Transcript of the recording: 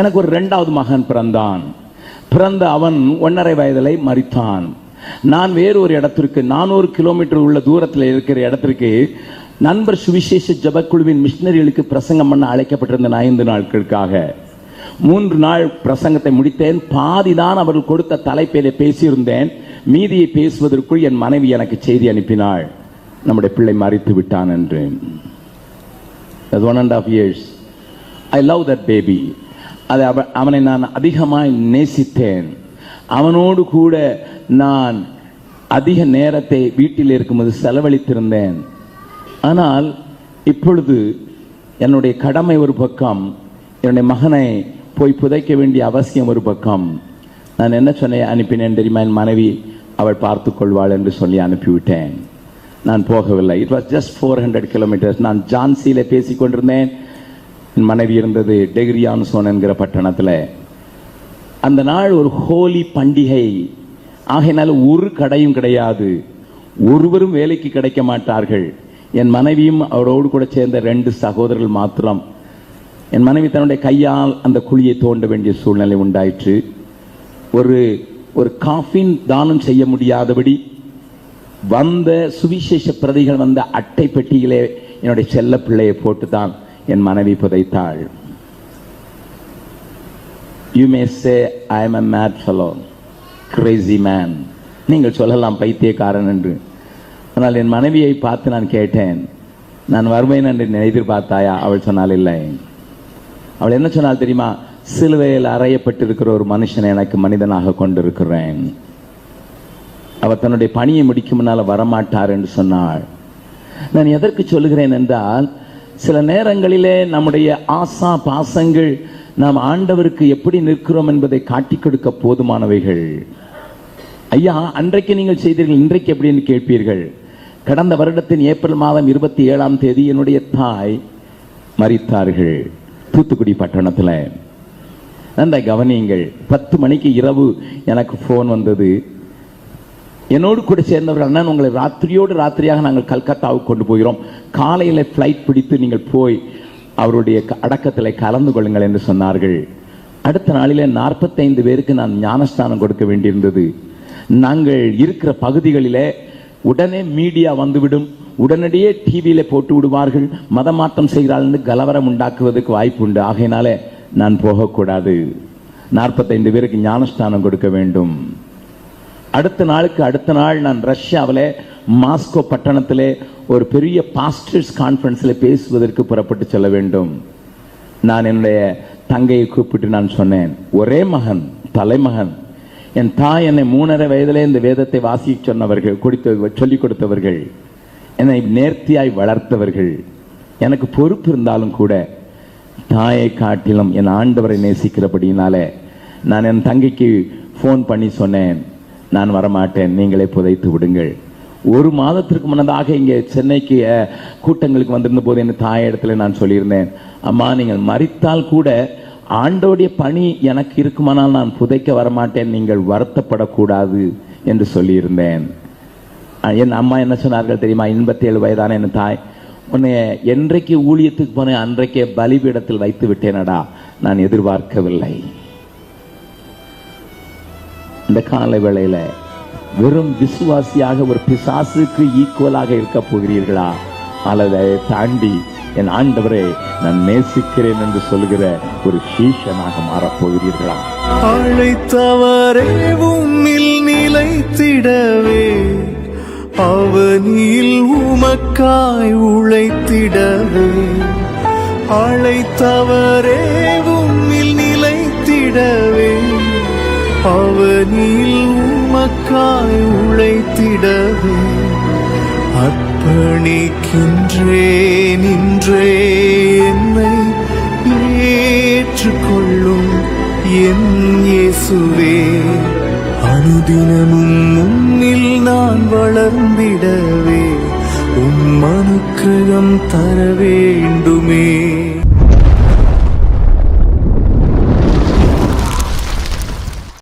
எனக்கு ஒரு ரெண்டாவது மகன் பிறந்தான். பிறந்த அவன் ஒன்றரை வயதிலே மறித்தான் நான் வேறு ஒரு இடத்திற்கு நானூறு கிலோமீட்டர் உள்ள தூரத்தில் இருக்கிற இடத்திற்கு நண்பர் சுவிசேஷ ஜபக்குழுவின் மிஷினரிகளுக்கு பிரசங்கம் பண்ண அழைக்கப்பட்டிருந்த ஐந்து நாட்களுக்காக. மூன்று நாள் பிரசங்கத்தை முடித்தேன். பாதிதான் அவர்கள் கொடுத்த தலைப்பிலே பேசியிருந்தேன். மீதியை பேசுவதற்குள் என் மனைவி எனக்கு செய்தி அனுப்பினாள். நம்முடைய பிள்ளை மறித்து விட்டான் என்று. One and half years I love that baby அது அவனை நான் அதிகமாய் நேசித்தேன். அவனோடு கூட நான் அதிக நேரத்தை வீட்டில் இருக்கும்போது செலவழித்திருந்தேன். ஆனால் இப்பொழுது என்னுடைய கடமை ஒரு பக்கம் என்னுடைய மகனை போய் புதைக்க வேண்டிய அவசியம் ஒரு பக்கம். நான் என்ன சொன்னேன் அனுப்பினேன் தெரியுமா? என் மனைவி அவள் பார்த்து கொள்வாள் என்று சொல்லி அனுப்பிவிட்டேன். நான் போகவில்லை. It was just four hundred kilometres நான் ஜான்சியில் பேசிக் கொண்டிருந்தேன். மனைவி இருந்தது டெகிரியான்சோன் என்கிற பட்டணத்தில். அந்த நாள் ஒரு ஹோலி பண்டிகை. ஆகையினால ஒரு கடையும் கிடையாது. ஒருவரும் வேலைக்கு கிடைக்க மாட்டார்கள். என் மனைவியும் அவரோடு கூட சேர்ந்த ரெண்டு சகோதரர்கள் மாத்திரம். என் மனைவி தன்னுடைய கையால் அந்த குழியை தோண்ட வேண்டிய சூழ்நிலை உண்டாயிற்று. ஒரு ஒரு காஃபின் தானம் செய்ய முடியாதபடி வந்த சுவிசேஷ பிரதிகள் வந்த அட்டை பெட்டியிலே என்னுடைய செல்ல பிள்ளையை போட்டு தான் என் மனைவி புதைத்தாள். You may say I am a mad fellow crazy man நீங்கள் சொல்லலாம் பைத்தியக்காரன் என்று. ஆனால் என் மனைவியை பார்த்து நான் கேட்டேன். நான் வருவேன் என்று எதிர்பார்த்தாயா? அவள் சொன்னால் இல்லை. அவள் என்ன சொன்னால் தெரியுமா? சிலுவையில் அறையப்பட்டிருக்கிற ஒரு மனுஷனை எனக்கு மனிதனாக கொண்டிருக்கிறேன். அவர் தன்னுடைய பணியை முடிக்கும் முன்னால் வரமாட்டார் என்று சொன்னாள். நான் எதற்கு சொல்லுகிறேன் என்றால் சில நேரங்களிலே நம்முடைய ஆசா பாசங்கள் நாம் ஆண்டவருக்கு எப்படி நிற்கிறோம் என்பதை காட்டிக் கொடுக்க போதுமானவைகள். ஐயா அன்றைக்கு நீங்கள் செய்தீர்கள் இன்றைக்கு எப்படின்னு கேட்பீர்கள். கடந்த வருடத்தின் ஏப்ரல் மாதம் இருபத்தி ஏழாம் தேதி என்னுடைய தாய் மறித்தார்கள் தூத்துக்குடி பட்டணத்தில். அந்த கவனியுங்கள் பத்து மணிக்கு இரவு எனக்கு ஃபோன் வந்தது. என்னோடு கூட சேர்ந்தவர் அண்ணன் உங்களை ராத்திரியோடு ராத்திரியாக நாங்கள் கல்கத்தாவுக்கு கொண்டு போகிறோம். காலையில் ஃப்ளைட் பிடித்து நீங்கள் போய் அவருடைய க- அடக்கத்தில் கலந்து கொள்ளுங்கள் என்று சொன்னார்கள். அடுத்த நாளிலே நாற்பத்தைந்து பேருக்கு நான் ஞானஸ்தானம் கொடுக்க வேண்டியிருந்தது. நாங்கள் இருக்கிற பகுதிகளிலே உடனே மீடியா வந்துவிடும். உடனடியே டிவியில் போட்டு விடுவார்கள். மதமாற்றம் செய்கிறாள்னு கலவரம் உண்டாக்குவதற்கு வாய்ப்பு உண்டு. ஆகையினாலே நான் போகக்கூடாது. நாற்பத்தைந்து பேருக்கு ஞானஸ்தானம் கொடுக்க வேண்டும். அடுத்த நாளுக்கு அடுத்த நாள் நான் ரஷ்யாவில் மாஸ்கோ பட்டணத்தில் ஒரு பெரிய பாஸ்டர்ஸ் கான்ஃபரன்ஸில் பேசுவதற்கு புறப்பட்டு செல்ல வேண்டும். நான் என்னுடைய தங்கையை கூப்பிட்டு நான் சொன்னேன் ஒரே மகன் தலைமகன். என் தாய் என்னை மூணரை வயதிலே இந்த வேதத்தை வாசிக்க சொன்னவர்கள் கொடுத்த சொல்லிக் கொடுத்தவர்கள். என்னை நேர்த்தியாய் வளர்த்தவர்கள். எனக்கு பொறுப்பு இருந்தாலும் கூட தாயை காட்டிலும் என் ஆண்டவரை நேசிக்கிறபடியினாலே நான் என் தங்கைக்கு ஃபோன் பண்ணி சொன்னேன். நான் வரமாட்டேன் நீங்களே புதைத்து விடுங்கள். ஒரு மாதத்திற்கு முன்னதாக இங்கே சென்னைக்கு கூட்டங்களுக்கு வந்திருந்த போது என் தாய் இடத்துல நான் சொல்லியிருந்தேன் அம்மா நீங்கள் மறித்தால் கூட ஆண்டோடைய பணி எனக்கு இருக்குமானால் நான் புதைக்க வரமாட்டேன் நீங்கள் வருத்தப்படக்கூடாது என்று சொல்லியிருந்தேன். என் அம்மா என்ன சொன்னார்கள் தெரியுமா? எண்பத்தி ஏழு வயதான என் தாய் உன்னை என்றைக்கு ஊழியத்துக்கு போனேன் அன்றைக்கே பலிபீடத்தில் வைத்து விட்டேனடா நான் எதிர்பார்க்கவில்லை. இந்த கால வேளையில வெறும் விசுவாசியாக ஒரு பிசாசுக்கு ஈக்குவலாக இருக்க போகிறீர்களா? அல்லதை தாண்டி என் ஆண்டவரே நான் நேசிக்கிறேன் என்று சொல்கிற ஒரு சீஷனாக மாறப் போகிறீர்களா? அழைத்தவரே உம்மில் நிலைத்திடவே. அவனில் உமக்காய் உழைத்திடவே. அழைத்தவரே உம்மில் நிலைத்திடவே. அவனில் உமக்காய் உழைத்திடவே அர்ப்பணிக்கின்றே நின்றே என்னை ஏற்றுக்கொள்ளும் என் இயேசுவே. அனுதினமும் முன்னில் நான் வளர்ந்திடவே உம் அனுக்கிரகம் தர வேண்டுமே